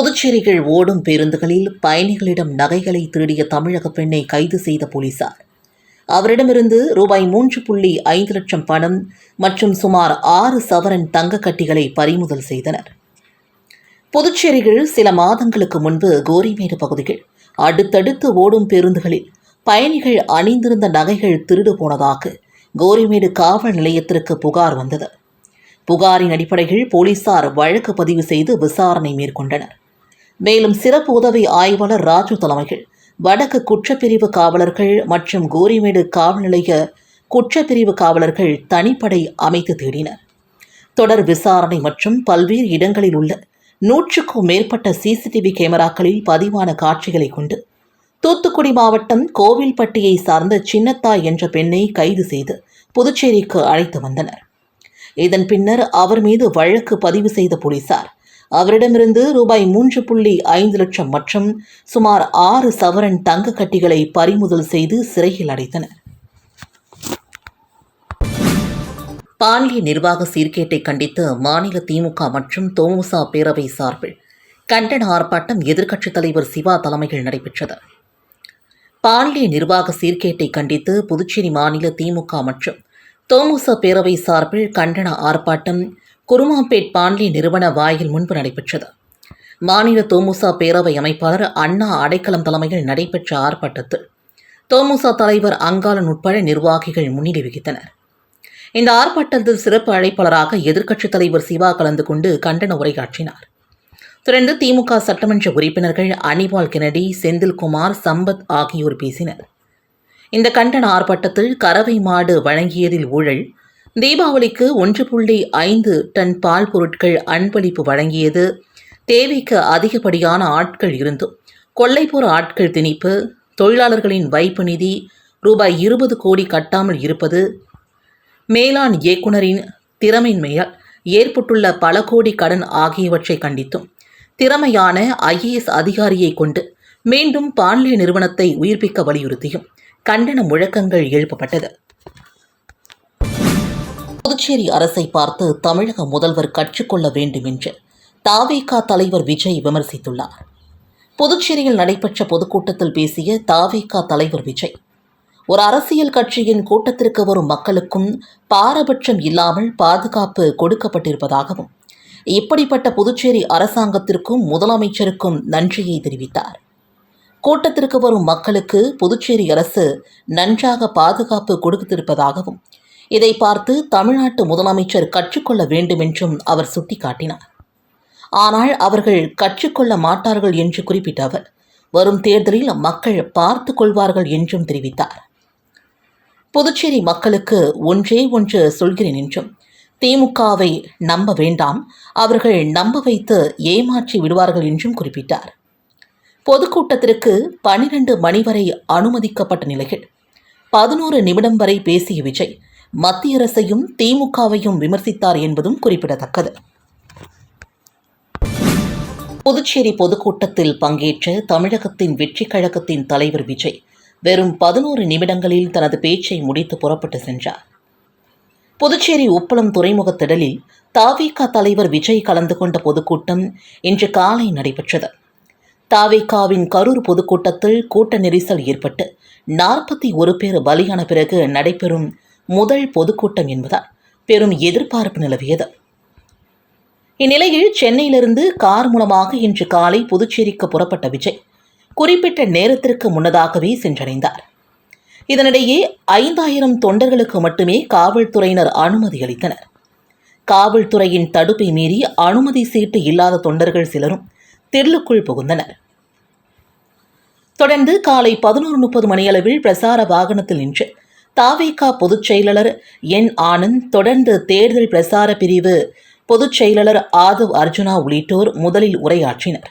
புதுச்சேரிகள் ஓடும் பேருந்துகளில் பயணிகளிடம் நகைகளை திருடிய தமிழக பெண்ணை கைது செய்த போலீசார். அவரிடமிருந்து ரூபாய் மூன்று புள்ளி ஐந்து லட்சம் பணம் மற்றும் சுமார் ஆறு சவரன் தங்க கட்டிகளை பறிமுதல் செய்தனர். புதுச்சேரியில் சில மாதங்களுக்கு முன்பு கோரிமேடு பகுதியில் அடுத்தடுத்து ஓடும் பேருந்துகளில் பயணிகள் அணிந்திருந்த நகைகள் திருடு போனதாக கோரிமேடு காவல் நிலையத்திற்கு புகார் வந்தது. புகாரின் அடிப்படையில் போலீசார் வழக்கு பதிவு செய்து விசாரணை மேற்கொண்டனர். மேலும் சிறப்பு உதவி ஆய்வாளர் ராஜு தலைமையில் வடக்கு குற்றப்பிரிவு காவலர்கள் மற்றும் கோரிமேடு காவல் நிலைய குற்றப்பிரிவு காவலர்கள் தனிப்படை அமைத்து தேடினர். தொடர் விசாரணை மற்றும் பல்வேறு இடங்களில் உள்ள நூற்றுக்கும் மேற்பட்ட சிசிடிவி கேமராக்களில் பதிவான காட்சிகளை கொண்டு தூத்துக்குடி மாவட்டம் கோவில்பட்டியை சார்ந்த சின்னத்தாய் என்ற பெண்ணை கைது செய்து புதுச்சேரிக்கு அழைத்து வந்தனர். இதன் பின்னர் அவர் மீது வழக்கு பதிவு செய்த போலீசார் அவரிடமிருந்து ரூபாய் மூன்று புள்ளி ஐந்து லட்சம் மற்றும் சுமார் ஆறு சவரன் தங்க கட்டிகளை பறிமுதல் செய்து சிறையில் அடைத்தனர். பாண்டி நிர்வாக சீர்கேட்டை கண்டித்து மாநில திமுக மற்றும் தோமுசா பேரவை சார்பில் கண்டன ஆர்ப்பாட்டம் எதிர்க்கட்சித் தலைவர் சிவா தலைமையில் நடைபெற்றது. பாண்டி நிர்வாக சீர்கேட்டை கண்டித்து புதுச்சேரி மாநில திமுக மற்றும் தோமுச பேரவை சார்பில் கண்டன ஆர்ப்பாட்டம் குருமாம்பேட் பாண்டி நிறுவன வாயில் முன்பு நடைபெற்றது. மாநில தோமுசா பேரவை அமைப்பாளர் அண்ணா அடைக்கலம் தலைமையில் நடைபெற்ற ஆர்ப்பாட்டத்தில் தோமுசா தலைவர் அங்காளன் உட்பட நிர்வாகிகள் முன்னிலை வகித்தனர். இந்த ஆர்ப்பாட்டத்தில் சிறப்பு அழைப்பாளராக எதிர்க்கட்சித் தலைவர் சிவா கலந்து கொண்டு கண்டன உரையாற்றினார். தொடர்ந்து திமுக சட்டமன்ற உறுப்பினர்கள் அனிபால் கெனடி செந்தில்குமார் சம்பத் ஆகியோர் பேசினர். இந்த கண்டன ஆர்ப்பாட்டத்தில் கறவை மாடு வழங்கியதில் ஊழல். தீபாவளிக்கு ஒன்று புள்ளி ஐந்து டன் பால் பொருட்கள் அன்பளிப்பு வழங்கியது. தேவைக்கு அதிகப்படியான ஆட்கள் இருந்தும் கொள்ளைப்புற ஆட்கள் திணிப்பு. தொழிலாளர்களின் வைப்பு நிதி ரூபாய் இருபது கோடி கட்டாமல் இருப்பது. மேலாண் இயக்குனரின் திறமையின்மையால் ஏற்பட்டுள்ள பல கோடி கடன் ஆகியவற்றை கண்டித்தும் திறமையான ஐஏஎஸ் அதிகாரியை கொண்டு மீண்டும் பாண்லே நிறுவனத்தை உயிர்ப்பிக்க வலியுறுத்தியும் கண்டன முழக்கங்கள் எழுப்பப்பட்டது. புதுச்சேரி அரசை பார்த்து தமிழக முதல்வர் கற்றுக்கொள்ள வேண்டும் என்று தாவேகா தலைவர் விஜய் விமர்சித்துள்ளார். புதுச்சேரியில் நடைபெற்ற பொதுக்கூட்டத்தில் பேசிய தாவேகா தலைவர் விஜய் ஒரு அரசியல் கட்சியின் கூட்டத்திற்கு வரும் மக்களுக்கும் பாரபட்சம் இல்லாமல் பாதுகாப்பு கொடுக்கப்பட்டிருப்பதாகவும் இப்படிப்பட்ட புதுச்சேரி அரசாங்கத்திற்கும் முதலமைச்சருக்கும் நன்றியை தெரிவித்தார். கூட்டத்திற்கு வரும் மக்களுக்கு புதுச்சேரி அரசு நன்றாக பாதுகாப்பு கொடுத்திருப்பதாகவும் இதை பார்த்து தமிழ்நாட்டு முதலமைச்சர் கற்றுக்கொள்ள வேண்டும் என்றும் அவர் சுட்டிக்காட்டினார். ஆனால் அவர்கள் கற்றுக்கொள்ள மாட்டார்கள் என்று குறிப்பிட்ட அவர் வரும் தேர்தலில் மக்கள் பார்த்து கொள்வார்கள் என்றும் தெரிவித்தார். புதுச்சேரி மக்களுக்கு ஒன்றே ஒன்று சொல்கிறேன் என்றும் திமுகவை நம்ப வேண்டாம் அவர்கள் நம்ப வைத்து ஏமாற்றி விடுவார்கள் என்றும் குறிப்பிட்டார். பொதுக்கூட்டத்திற்கு பனிரெண்டு மணி வரை அனுமதிக்கப்பட்ட நிலையில் பதினோரு நிமிடம் வரை பேசிய விஜய் மத்திய அரசையும் திமுகவையும் விமர்சித்தார் என்பதும் குறிப்பிடத்தக்கது. புதுச்சேரி பொதுக்கூட்டத்தில் பங்கேற்ற தமிழகத்தின் வெற்றி கழகத்தின் தலைவர் விஜய் வெறும் பதினோரு நிமிடங்களில் தனது பேச்சை முடித்து புறப்பட்டு சென்றார். புதுச்சேரி உப்பளம் துறைமுக திடலில் தாவிக தலைவர் விஜய் கலந்து கொண்ட பொதுக்கூட்டம் இன்று காலை நடைபெற்றது. தாவிகாவின் கரூர் பொதுக்கூட்டத்தில் கூட்ட நெரிசல் ஏற்பட்டு நாற்பத்தி ஒரு பேர் பலியான பிறகு நடைபெறும் முதல் பொதுக்கூட்டம் என்பதால் பெரும் எதிர்பார்ப்பு நிலவியது. இந்நிலையில் சென்னையிலிருந்து கார் மூலமாக இன்று காலை புதுச்சேரிக்கு புறப்பட்ட விஜய் குறிப்பிட்ட நேரத்திற்கு முன்னதாகவே சென்றடைந்தார். இதனிடையே ஐந்தாயிரம் தொண்டர்களுக்கு மட்டுமே காவல்துறையினர் அனுமதி அளித்தனர். காவல்துறையின் தடுப்பை மீறி அனுமதி சீட்டு இல்லாத தொண்டர்கள் சிலரும் தெருளுக்குள் புகுந்தனர். தொடர்ந்து காலை பதினோரு முப்பது மணியளவில் பிரசார வாகனத்தில் நின்று தாவேகா பொதுச் செயலாளர் என் ஆனந்த் தொடர்ந்து தேர்தல் பிரசார பிரிவு பொதுச் செயலாளர் ஆதவ் அர்ஜுனா உள்ளிட்டோர் முதலில் உரையாற்றினர்.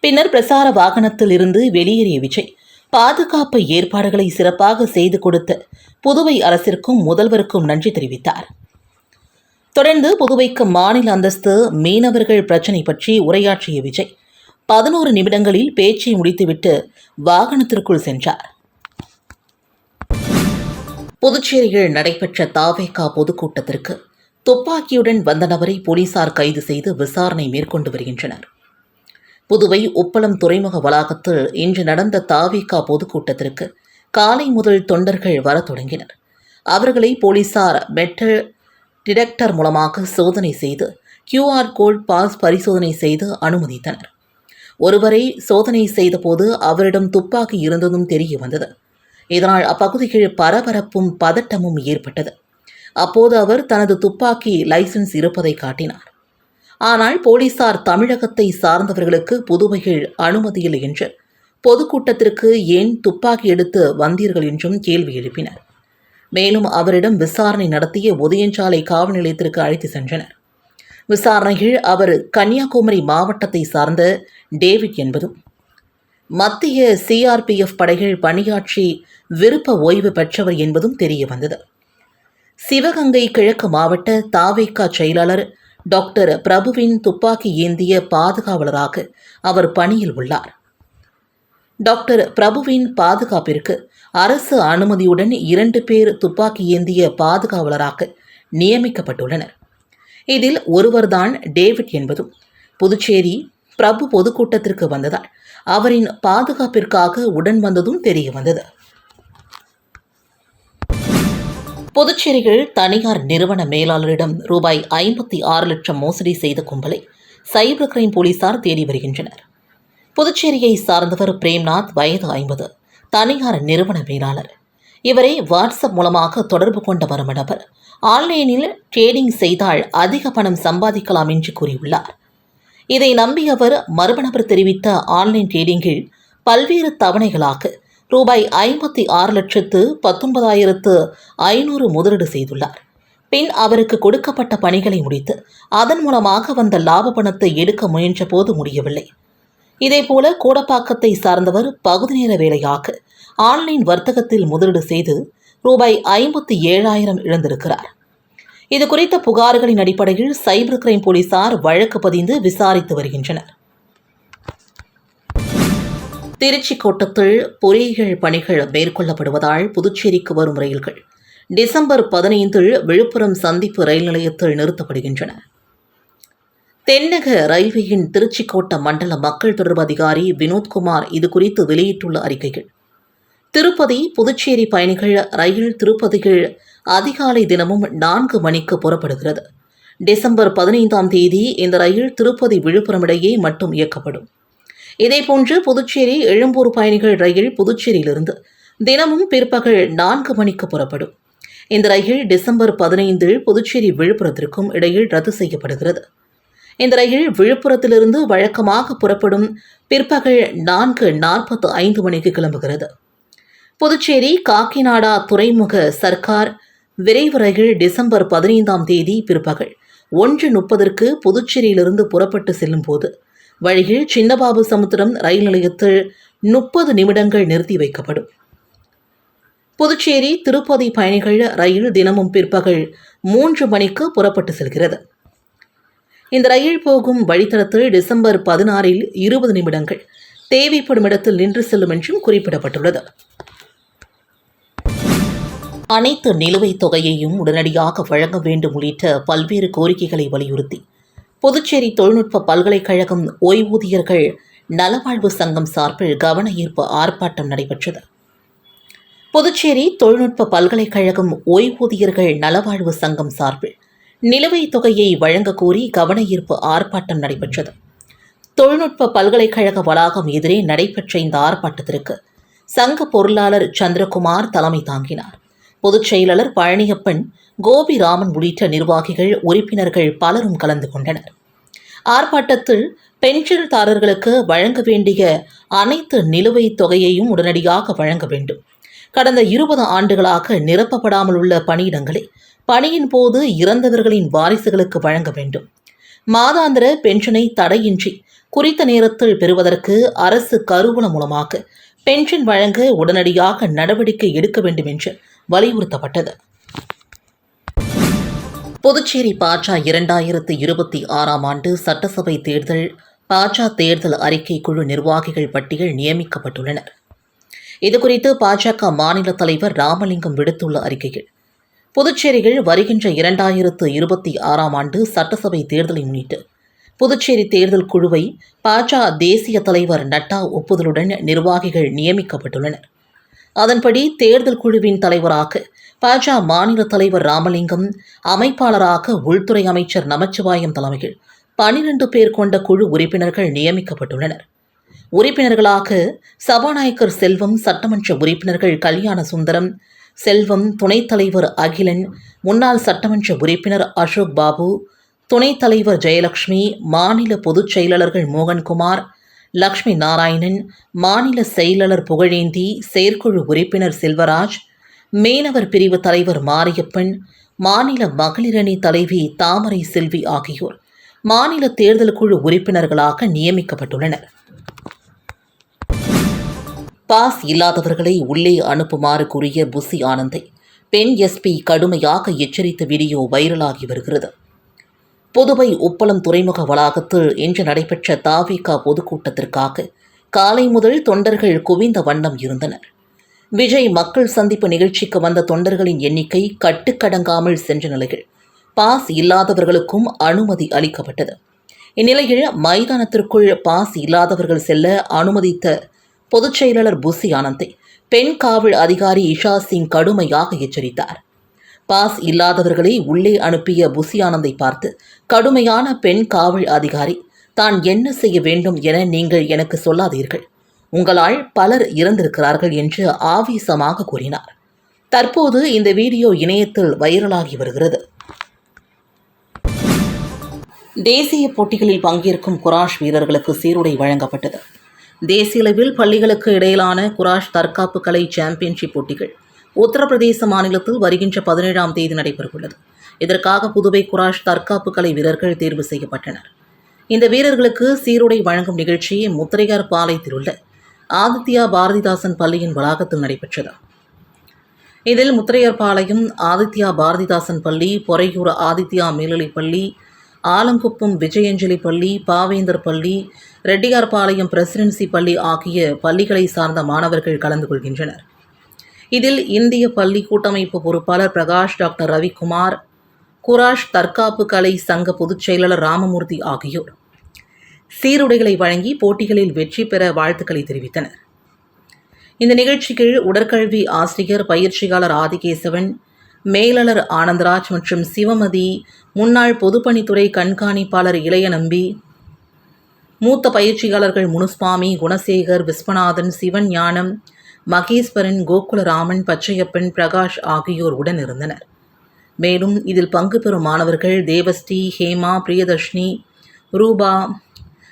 பின்னர் பிரசார வாகனத்தில் இருந்து வெளியேறிய விஜய் பாதுகாப்பு ஏற்பாடுகளை சிறப்பாக செய்து கொடுத்த புதுவை அரசிற்கும் முதல்வருக்கும் நன்றி தெரிவித்தார். தொடர்ந்து புதுவைக்கு மாநில அந்தஸ்து மீனவர்கள் பிரச்சினை பற்றி உரையாற்றிய விஜய் பதினோரு நிமிடங்களில் பேச்சை முடித்துவிட்டு வாகனத்திற்குள் சென்றார். புதுச்சேரியில் நடைபெற்ற தாவேகா பொதுக்கூட்டத்திற்கு துப்பாக்கியுடன் வந்த நபரை போலீசார் கைது செய்து விசாரணை மேற்கொண்டு வருகின்றனர். புதுவை உப்பளம் துறைமுக வளாகத்தில் இன்று நடந்த தாவேகா பொதுக்கூட்டத்திற்கு காலை முதல் தொண்டர்கள் வரத் தொடங்கினர். அவர்களை போலீசார் மெட்டல் டிடெக்டர் மூலமாக சோதனை செய்து கியூஆர் கோட் பாஸ் பரிசோதனை செய்து அனுமதித்தனர். ஒருவரை சோதனை செய்தபோது அவரிடம் துப்பாக்கி இருந்ததும் தெரிய வந்தது. இதனால் அப்பகுதியில் பரபரப்பும் பதட்டமும் ஏற்பட்டது. அப்போது அவர் தனது துப்பாக்கி லைசன்ஸ் இருப்பதை காட்டினார். ஆனால் போலீசார் தமிழகத்தை சார்ந்தவர்களுக்கு புதுவையில் அனுமதியில்லை என்று பொதுக்கூட்டத்திற்கு ஏன் துப்பாக்கி எடுத்து வந்தீர்கள் என்றும் கேள்வி எழுப்பினர். மேலும் அவரிடம் விசாரணை நடத்திய உதயஞ்சாலை காவல் நிலையத்திற்கு அழைத்து சென்றனர். விசாரணையில் அவர் கன்னியாகுமரி மாவட்டத்தை சார்ந்த டேவிட் என்பதும் மத்திய சிஆர்பிஎஃப் படைகள் பணியாற்றி விருப்ப ஓய்வு பெற்றவர் என்பதும் தெரிய வந்தது. சிவகங்கை கிழக்கு மாவட்ட தாவேக்கா செயலாளர் டாக்டர் பிரபுவின் துப்பாக்கி ஏந்திய பாதுகாவலராக அவர் பணியில் உள்ளார். டாக்டர் பிரபுவின் பாதுகாப்பிற்கு அரசு அனுமதியுடன் இரண்டு பேர் துப்பாக்கி ஏந்திய பாதுகாவலராக நியமிக்கப்பட்டுள்ளனர். இதில் ஒருவர்தான் டேவிட் என்பதும் புதுச்சேரி பிரபு பொதுக்கூட்டத்திற்கு வந்ததால் அவரின் பாதுகாப்பிற்காக உடன் வந்ததும் தெரிய வந்தது புதுச்சேரியில் தனியார் நிறுவன மேலாளரிடம் ரூபாய் ஐம்பத்தி ஆறு லட்சம் மோசடி செய்த கும்பலை சைபர் கிரைம் போலீசார் தேடி வருகின்றனர். புதுச்சேரியை சார்ந்தவர் பிரேம்நாத் வயது ஐம்பது. தனியார் நிறுவன மேலாளர். இவரை வாட்ஸ்அப் மூலமாக தொடர்பு கொண்ட வரும் நபர் ஆன்லைனில் ட்ரேடிங் செய்தால் அதிக பணம் சம்பாதிக்கலாம் என்று கூறியுள்ளார். இதை நம்பி அவர் மர்ம நபர் தெரிவித்த ஆன்லைன் ட்ரேடிங்கில் பல்வேறு தவணைகளாக ரூபாய் ஐம்பத்தி ஆறு லட்சத்து பத்தொன்பதாயிரத்து ஐநூறு முதலீடு செய்துள்ளார். பின் அவருக்கு கொடுக்கப்பட்ட பணிகளை முடித்து அதன் மூலமாக வந்த லாப பணத்தை எடுக்க முயன்றபோது முடியவில்லை. இதேபோல கோடப்பாக்கத்தை சார்ந்தவர் பகுதி நேர வேலையாக ஆன்லைன் வர்த்தகத்தில் முதலீடு செய்து ரூபாய் ஐம்பத்தி ஏழாயிரம் இழந்திருக்கிறார். இது குறித்த புகார்களின் அடிப்படையில் சைபர் கிரைம் போலீசார் வழக்கு பதிந்து விசாரித்து வருகின்றனர். திருச்சி கோட்டத்தில் பொறியியல் பணிகள் மேற்கொள்ளப்படுவதால் புதுச்சேரிக்கு வரும் ரயில்கள் டிசம்பர் பதினைந்தில் விழுப்புரம் சந்திப்பு ரயில் நிலையத்தில் நிறுத்தப்படுகின்றன. தென்னக ரயில்வேயின் திருச்சி கோட்ட மண்டல மக்கள் தொடர்பு அதிகாரி வினோத்குமார் இதுகுறித்து வெளியிட்டுள்ள அறிக்கைகள். திருப்பதி புதுச்சேரி பயணிகள் ரயில் திருப்பதிகள் அதிகாலை தினமும் நான்கு மணிக்கு புறப்படுகிறது. டிசம்பர் பதினைந்தாம் தேதி இந்த ரயில் திருப்பதி விழுப்புரம் இடையே மட்டும் இயக்கப்படும். இதேபோன்று புதுச்சேரி எழும்பூர் பயணிகள் ரயில் புதுச்சேரியிலிருந்து தினமும் பிற்பகல் நான்கு மணிக்கு புறப்படும். இந்த ரயில் டிசம்பர் பதினைந்தில் புதுச்சேரி விழுப்புரத்திற்கும் இடையில் ரத்து செய்யப்படுகிறது. இந்த ரயில் விழுப்புரத்திலிருந்து வழக்கமாக புறப்படும் பிற்பகல் நான்கு நாற்பத்து ஐந்து மணிக்கு கிளம்புகிறது. புதுச்சேரி காக்கிநாடா துறைமுக சர்க்கார் விரைவு ரயில் டிசம்பர் பதினைந்தாம் தேதி பிற்பகல் ஒன்று முப்பதற்கு புதுச்சேரியிலிருந்து புறப்பட்டு செல்லும் போது வழியில் சின்னபாபு சமுத்திரம் ரயில் நிலையத்தில் முப்பது நிமிடங்கள் நிறுத்தி வைக்கப்படும். புதுச்சேரி திருப்பதி பயணிகள் ரயில் தினமும் பிற்பகல் மூன்று மணிக்கு புறப்பட்டு செல்கிறது. இந்த ரயில் போகும் வழித்தடத்தில் டிசம்பர் பதினாறில் இருபது நிமிடங்கள். தேவைப்படும் இடத்தில் நின்று செல்லும் என்றும் குறிப்பிடப்பட்டுள்ளது. அனைத்து நிலுவைத் தொகையையும் உடனடியாக வழங்க வேண்டும் உள்ளிட்ட பல்வேறு கோரிக்கைகளை வலியுறுத்தி புதுச்சேரி தொழில்நுட்ப பல்கலைக்கழகம் ஓய்வூதியர்கள் நலவாழ்வு சங்கம் சார்பில் கவன ஈர்ப்பு ஆர்ப்பாட்டம் நடைபெற்றது. புதுச்சேரி தொழில்நுட்ப பல்கலைக்கழகம் ஓய்வூதியர்கள் நலவாழ்வு சங்கம் சார்பில் நிலுவைத் தொகையை வழங்க கோரி கவன ஈர்ப்பு ஆர்ப்பாட்டம் நடைபெற்றது. தொழில்நுட்ப பல்கலைக்கழக வளாகம் எதிரே நடைபெற்ற இந்த ஆர்ப்பாட்டத்திற்கு சங்க பொருளாளர் சந்திரகுமார் தலைமை தாங்கினார். பொதுச் செயலாளர் பழனியப்பன் கோபிராமன் உள்ளிட்ட நிர்வாகிகள் உறுப்பினர்கள் பலரும் கலந்து கொண்டனர். ஆர்ப்பாட்டத்தில் பென்ஷன்தாரர்களுக்கு வழங்க வேண்டிய அனைத்து நிலுவைத் தொகையையும் உடனடியாக வழங்க வேண்டும். கடந்த இருபது ஆண்டுகளாக நிரப்பப்படாமல் உள்ள பணியிடங்களை பணியின் போது இறந்தவர்களின் வாரிசுகளுக்கு வழங்க வேண்டும். மாதாந்திர பென்ஷனை தடையின்றி குறித்த நேரத்தில் பெறுவதற்கு அரசு கருவூலம் மூலமாக பென்ஷன் வழங்க உடனடியாக நடவடிக்கை எடுக்க வேண்டும் என்று வலியுறுத்தப்பட்டது. புதுச்சேரி பாஜ இரண்டாயிரத்து இருபத்தி ஆறாம் ஆண்டு சட்டசபை தேர்தல் பாஜ தேர்தல் அறிக்கை குழு நிர்வாகிகள் பட்டியல் நியமிக்கப்பட்டுள்ளனர். இதுகுறித்து பாஜக மாநில தலைவர் ராமலிங்கம் விடுத்துள்ள அறிக்கையில் புதுச்சேரியில் வருகின்ற இரண்டாயிரத்து இருபத்தி ஆறாம் ஆண்டு சட்டசபை தேர்தலை முன்னிட்டு புதுச்சேரி தேர்தல் குழுவை பாஜ தேசிய தலைவர் நட்டா ஒப்புதலுடன் நிர்வாகிகள் நியமிக்கப்பட்டுள்ளனர். அதன்படி தேர்தல் குழுவின் தலைவராக பாஜ மாநில தலைவர் ராமலிங்கம் அமைப்பாளராக உள்துறை அமைச்சர் நமச்சிவாயம் தலைமையில் பனிரெண்டு பேர் கொண்ட குழு உறுப்பினர்கள் நியமிக்கப்பட்டுள்ளனர். உறுப்பினர்களாக சபாநாயகர் செல்வம் சட்டமன்ற உறுப்பினர்கள் கல்யாண சுந்தரம் செல்வம் துணைத் தலைவர் அகிலன் முன்னாள் சட்டமன்ற உறுப்பினர் அசோக் பாபு துணைத் தலைவர் ஜெயலட்சுமி மாநில பொதுச் செயலாளர்கள் மோகன்குமார் லக்ஷ்மி நாராயணன் மாநில செயலாளர் புகழேந்தி செயற்குழு உறுப்பினர் செல்வராஜ் மீனவர் பிரிவு தலைவர் மாரியப்பன் மாநில மகளிரணி தலைவி தாமரை செல்வி ஆகியோர் மாநில தேர்தல் குழு உறுப்பினர்களாக நியமிக்கப்பட்டுள்ளனர். பாஸ் இல்லாதவர்களை உள்ளே அனுப்புமாறு கூறிய புசி ஆனந்தை பெண் எஸ்பி கடுமையாக எச்சரித்த வீடியோ வைரலாகி வருகிறது. புதுவை உப்பளம் துறைமுக வளாகத்தில் இன்று நடைபெற்ற தாவிகா பொதுக்கூட்டத்திற்காக காலை முதல் தொண்டர்கள் குவிந்த வண்ணம் இருந்தனர். விஜய் மக்கள் சந்திப்பு நிகழ்ச்சிக்கு வந்த தொண்டர்களின் எண்ணிக்கை கட்டுக்கடங்காமல் சென்ற நிலையில் பாஸ் இல்லாதவர்களுக்கும் அனுமதி அளிக்கப்பட்டது. இந்நிலையில் மைதானத்திற்குள் பாஸ் இல்லாதவர்கள் செல்ல அனுமதித்த பொதுச் செயலாளர் புசி ஆனந்தை பெண் காவல் அதிகாரி இஷா சிங் கடுமையாக எச்சரித்தார். பாஸ் இல்லாதவர்களை உள்ளே அனுப்பிய புசி ஆனந்தை பார்த்து கடுமையான பெண் காவல் அதிகாரி தான் என்ன செய்ய வேண்டும் என நீங்கள் எனக்கு சொல்லாதீர்கள். உங்களால் பலர் இறந்திருக்கிறார்கள் என்று ஆவேசமாக கூறினார். தற்போது இந்த வீடியோ இணையத்தில் வைரலாகி வருகிறது. தேசிய போட்டிகளில் பங்கேற்கும் குராஷ் வீரர்களுக்கு சீருடை வழங்கப்பட்டது. தேசிய அளவில் பள்ளிகளுக்கு இடையிலான குராஷ் தற்காப்பு கலை சாம்பியன்ஷிப் போட்டிகள் உத்தரப்பிரதேச மாநிலத்தில் வருகின்ற பதினேழாம் தேதி நடைபெறவுள்ளது. இதற்காக புதுவை குராஷ் தற்காப்பு கலை வீரர்கள் தேர்வு செய்யப்பட்டனர். இந்த வீரர்களுக்கு சீருடை வழங்கும் நிகழ்ச்சி முத்திரையார் பாளையத்தில் உள்ள ஆதித்யா பாரதிதாசன் பள்ளியின் வளாகத்தில் நடைபெற்றது. இதில் முத்திரையார் பாளையம் ஆதித்யா பாரதிதாசன் பள்ளி பொறையூர் ஆதித்யா மேல்நிலைப் பள்ளி ஆலங்குப்பம் விஜயஞ்சலி பள்ளி பாவேந்தர் பள்ளி ரெட்டியார்பாளையம் பிரசிடென்சி பள்ளி ஆகிய பள்ளிகளை சார்ந்த மாணவர்கள் கலந்து கொள்கின்றனர். இதில் இந்திய பள்ளி கூட்டமைப்பு பொறுப்பாளர் பிரகாஷ் டாக்டர் ரவிக்குமார் குராஷ் தற்காப்பு கலை சங்க பொதுச் செயலாளர் ராமமூர்த்தி ஆகியோர். சீருடைகளை வழங்கி போட்டிகளில் வெற்றி பெற வாழ்த்துக்களை தெரிவித்தனர். இந்த நிகழ்ச்சிக்கு உடற்கல்வி ஆசிரியர் பயிற்சியாளர் ஆதிகேசவன் மேலாளர் ஆனந்தராஜ் மற்றும் சிவமதி முன்னாள் பொதுப்பணித்துறை கண்காணிப்பாளர் இளையநம்பி மூத்த பயிற்சியாளர்கள் முனுஸ்வாமி குணசேகர் விஸ்வநாதன் சிவன் ஞானம் மகேஸ்வரன் கோகுலராமன் பச்சையப்பன் பிரகாஷ் ஆகியோர் உடன் இருந்தனர் மேலும் இதில் பங்கு பெறும் மாணவர்கள் தேவஸ்ரீ ஹேமா பிரியதர்ஷினி ரூபா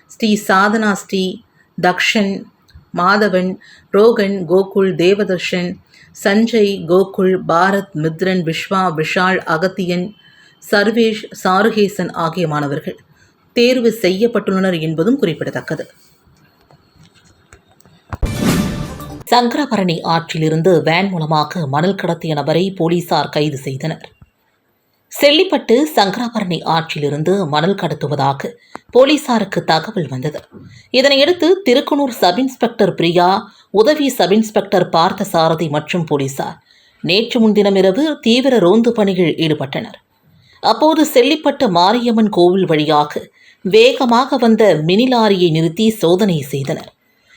ஸ்ரீ சாதனா ஸ்ரீ தக்ஷன் மாதவன் ரோகன் கோகுல் தேவதர்ஷன் சஞ்சய் கோகுல் பாரத் மித்ரன் விஸ்வா விஷால் அகத்தியன் சர்வேஷ் சாருகேசன் ஆகிய மாணவர்கள். தேர்வு செய்யப்பட்டுள்ளனர் என்பதும் குறிப்பிடத்தக்கது. சங்கரபரணி ஆற்றிலிருந்து வேன் மூலமாக மணல் கடத்திய நபரை போலீசார் கைது செய்தனர். செல்லிப்பட்டு சங்கராபரணி ஆற்றிலிருந்து மணல் கடத்துவதாக போலீசாருக்கு தகவல் வந்தது. இதனையடுத்து திருக்குனூர் சப் இன்ஸ்பெக்டர் பிரியா உதவி சப் இன்ஸ்பெக்டர் பார்த்த சாரதி மற்றும் போலீசார் நேற்று முன்தினம் இரவு தீவிர ரோந்து பணியில் ஈடுபட்டனர். அப்போது செல்லிப்பட்டு மாரியம்மன் கோவில் வழியாக வேகமாக வந்த மினி லாரியை நிறுத்தி சோதனை செய்தனர்.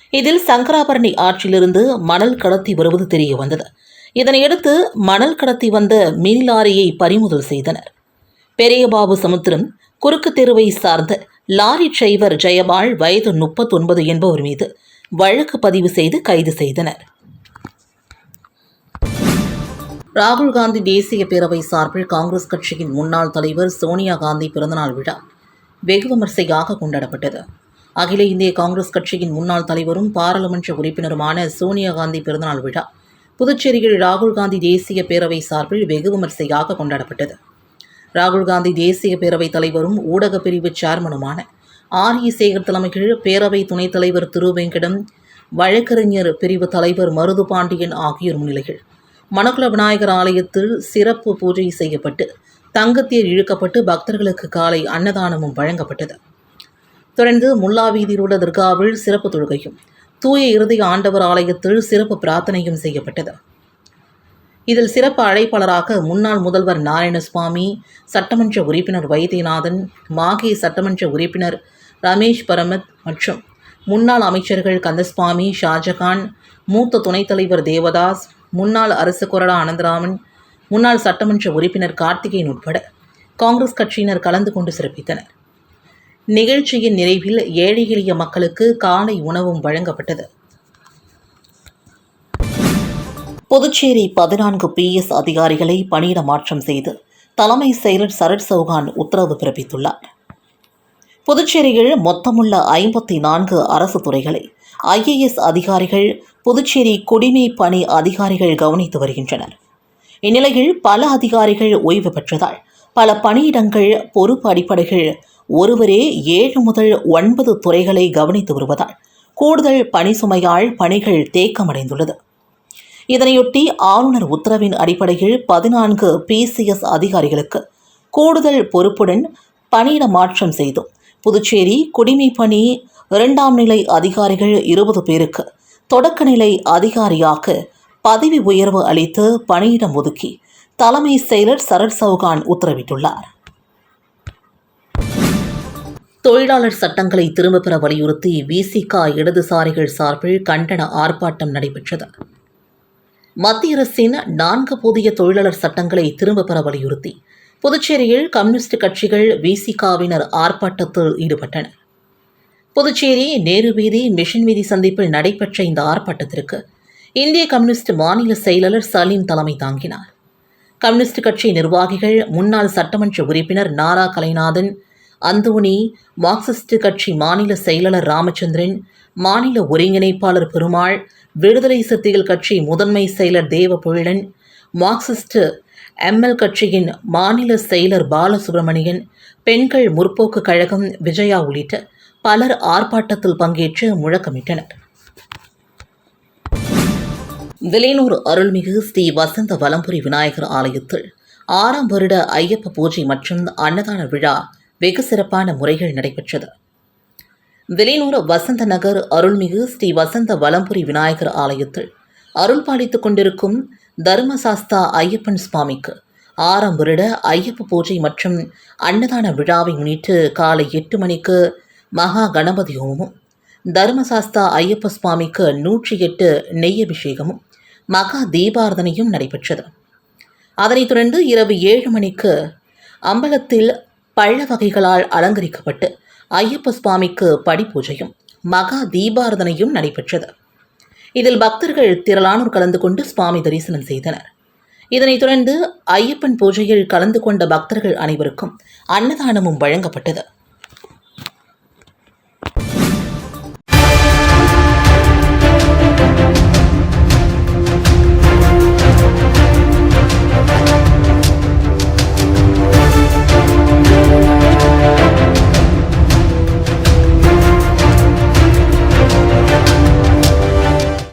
இதில் சங்கராபரணி ஆற்றிலிருந்து மணல் கடத்தி வருவது தெரிய வந்தது. இதனையடுத்து மணல் கடத்தி வந்த மினி லாரியை பறிமுதல் செய்தனர். பெரியபாபு சமுத்திரம் குறுக்கு தெருவை சார்ந்த லாரி டிரைவர் ஜெயபால் வயது முப்பத்தொன்பது என்பவர் மீது வழக்கு பதிவு செய்து கைது செய்தனர். ராகுல் காந்தி தேசிய பேரவை சார்பில் காங்கிரஸ் கட்சியின் முன்னாள் தலைவர் சோனியா காந்தி பிறந்தநாள் விழா. வெகு விமர்சையாக கொண்டாடப்பட்டது. அகில இந்திய காங்கிரஸ் கட்சியின் முன்னாள் தலைவரும் பாராளுமன்ற உறுப்பினருமான சோனியா காந்தி பிறந்தநாள் விழா புதுச்சேரியில் ராகுல் காந்தி தேசிய பேரவை சார்பில் வெகு விமர்சையாக கொண்டாடப்பட்டது. ராகுல் காந்தி தேசிய பேரவைத் தலைவரும் ஊடகப் பிரிவு சேர்மனுமான ஆர் இ சேகர் தலைமையில் பேரவை துணைத் தலைவர் திரு வெங்கடம் வழக்கறிஞர் பிரிவு தலைவர் மருது பாண்டியன் ஆகியோர் முன்னிலையில் மணக்குள விநாயகர் ஆலயத்தில் சிறப்பு பூஜை செய்யப்பட்டு தங்கத்தேர் இழுக்கப்பட்டு பக்தர்களுக்கு காலை அன்னதானமும் வழங்கப்பட்டது. தொடர்ந்து முல்லா வீதியில் உள்ள தர்காவில் சிறப்பு தொழுகையும் தூய இறுதி ஆண்டவர் ஆலயத்தில் சிறப்பு பிரார்த்தனையும் செய்யப்பட்டது. இதில் சிறப்பு அழைப்பாளராக முன்னாள் முதல்வர் நாராயணசுவாமி சட்டமன்ற உறுப்பினர் வைத்தியநாதன் மாகே சட்டமன்ற உறுப்பினர் ரமேஷ் பரமத் மற்றும் முன்னாள் அமைச்சர்கள் கந்தசுவாமி ஷாஜகான் மூத்த துணைத் தலைவர் தேவதாஸ் முன்னாள் அரசு கொறடா அனந்தராமன் முன்னாள் சட்டமன்ற உறுப்பினர் கார்த்திகேயன் உட்பட காங்கிரஸ் கட்சியினர் கலந்து கொண்டு சிறப்பித்தனர். நிகழ்ச்சியின் நிறைவில் ஏழை எளிய மக்களுக்கு காலை உணவும் வழங்கப்பட்டது. புதுச்சேரி பதினான்கு பிஎஸ் அதிகாரிகளை பணியிட மாற்றம் செய்து தலைமை செயலர் சரத் சௌகான் உத்தரவு பிறப்பித்துள்ளார். புதுச்சேரியில் மொத்தமுள்ள ஐம்பத்தி நான்கு அரசு துறைகளை ஐஏஎஸ் அதிகாரிகள் புதுச்சேரி குடிமை பணி அதிகாரிகள் கவனித்து வருகின்றனர். இந்நிலையில் பல அதிகாரிகள் ஓய்வு பெற்றதால் பல பணியிடங்கள் பொறுப்பு அடிப்படைகள் ஒருவரே ஏழு முதல் ஒன்பது துறைகளை கவனித்து வருவதால் கூடுதல் பணி சுமையால் பணிகள் தேக்கமடைந்துள்ளது. இதனையொட்டி ஆளுநர் உத்தரவின் அடிப்படையில் பதினான்கு பிசிஎஸ் அதிகாரிகளுக்கு கூடுதல் பொறுப்புடன் பணியிட மாற்றம் செய்தோம் புதுச்சேரி குடிமை பணி இரண்டாம் நிலை அதிகாரிகள் இருபது பேருக்கு தொடக்கநிலை அதிகாரியாக பதவி உயர்வு அளித்து பணியிடம் ஒதுக்கி தலைமை செயலர் சரத் சௌகான் உத்தரவிட்டுள்ளார். தொழிலாளர் சட்டங்களை திரும்பப் பெற வலியுறுத்தி விசிகா இடதுசாரிகள் சார்பில் கண்டன ஆர்ப்பாட்டம் நடைபெற்றது. மத்திய அரசின் நான்கு புதிய தொழிலாளர் சட்டங்களை திரும்பப் பெற வலியுறுத்தி புதுச்சேரியில் கம்யூனிஸ்ட் கட்சிகள் விசிகாவினர் ஆர்ப்பாட்டத்தில் ஈடுபட்டனர். புதுச்சேரி நேரு வீதி மிஷன் வீதி சந்திப்பில் நடைபெற்ற இந்த ஆர்ப்பாட்டத்திற்கு இந்திய கம்யூனிஸ்ட் மாநில செயலாளர் சலீம் தலைமை தாங்கினார். கம்யூனிஸ்ட் கட்சி நிர்வாகிகள் முன்னாள் சட்டமன்ற உறுப்பினர் நாரா கலைநாதன் அந்தோணி மார்க்சிஸ்ட் கட்சி மாநில செயலாளர் ராமச்சந்திரன் மாநில ஒருங்கிணைப்பாளர் பெருமாள் விடுதலை சிறுத்தைகள் கட்சி முதன்மை செயலர் தேவபொழிலன் மார்க்சிஸ்ட் எம்எல் கட்சியின் மாநில செயலர் பாலசுப்ரமணியன் பெண்கள் முற்போக்கு கழகம் விஜயா உள்ளிட்ட பலர் ஆர்ப்பாட்டத்தில் பங்கேற்று முழக்கமிட்டனர். விலையூர் அருள்மிகு ஸ்ரீ வசந்த வலம்புரி விநாயகர் ஆலயத்தில் ஆறாம் வருட ஐயப்ப பூஜை மற்றும் அன்னதான விழா வெகு சிறப்பான முறைகள் நடைபெற்றது. விலையனூர் வசந்த நகர் அருள்மிகு ஸ்ரீ வசந்த வலம்புரி விநாயகர் ஆலயத்தில் அருள் பாலித்துக் கொண்டிருக்கும் தர்மசாஸ்தா ஐயப்பன் சுவாமிக்கு ஆறாம் வருட ஐயப்ப பூஜை மற்றும் அன்னதான விழாவை முன்னிட்டு காலை எட்டு மணிக்கு மகா கணபதி ஹோமமும் தர்மசாஸ்தா ஐயப்ப சுவாமிக்கு நூற்றி எட்டு நெய் அபிஷேகமும் மகா தீபாரதனையும் நடைபெற்றது. அதனைத் தொடர்ந்து இரவு ஏழு மணிக்கு அம்பலத்தில் பழ வகைகளால் அலங்கரிக்கப்பட்டு ஐயப்ப சுவாமிக்கு படிப்பூஜையும் மகா தீபாரதனையும் நடைபெற்றது. இதில் பக்தர்கள் திரளானோர் கலந்து கொண்டு சுவாமி தரிசனம் செய்தனர். இதனைத் தொடர்ந்து ஐயப்பன் பூஜையில் கலந்து கொண்ட பக்தர்கள் அனைவருக்கும் அன்னதானமும் வழங்கப்பட்டது.